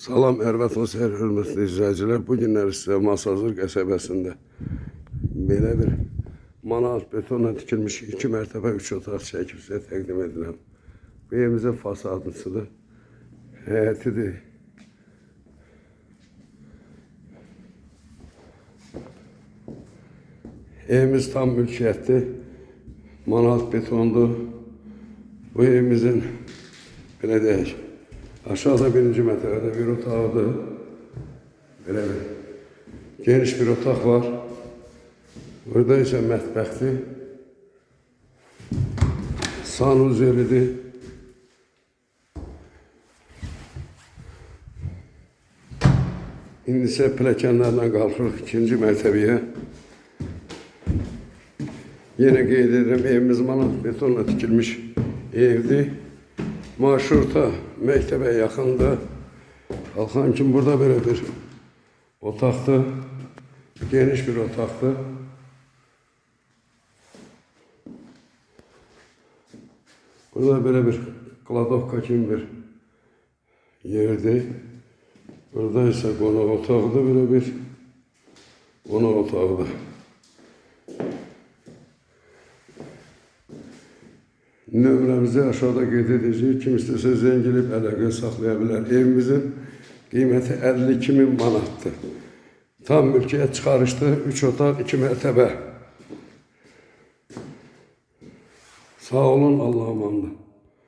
Salam Ərvət Hüseyin hörmətli izləyicilər. Bu günlər sizə Masazır qəsəbəsində belə bir manat betonla tikilmiş iki mərtəbə üç otaq çəkib sizə təqdim edirəm. Bu evimizin fasadısıdır. Həyətidir. Evimiz tam mülkiyyətli. Manat betondur. Bu evimizin belə deyək, aşağıda birinci mərtəbədə bir otaqdır. Belə bir geniş bir otaq var. Burada isə mətbəxdir. Sanuzelidir. İndi isə pilləkənlərlə qalxırıq ikinci mərtəbəyə. Yine qeyd edirəm, evimiz manat betonla tikilmiş evdir. Marşruta məktəbə yaxındır. Qalxan kimi burada belə bir otaqdır. Geniş bir otaqdır. Burada belə bir kladovka kimi bir yerdir. Burada isə qonaq otağıdır belə bir qonaq otağıdır. Nömrəmizi aşağıda qeyd edəcəyik. Kim istəsə zəng edib əlaqə saxlaya bilər. Evimizin qiyməti 52 min manatdır. Tam mülkiyyət çıxarışdı. 3 otaq, 2 mərtəbə. Sağ olun, Allah'a emanet.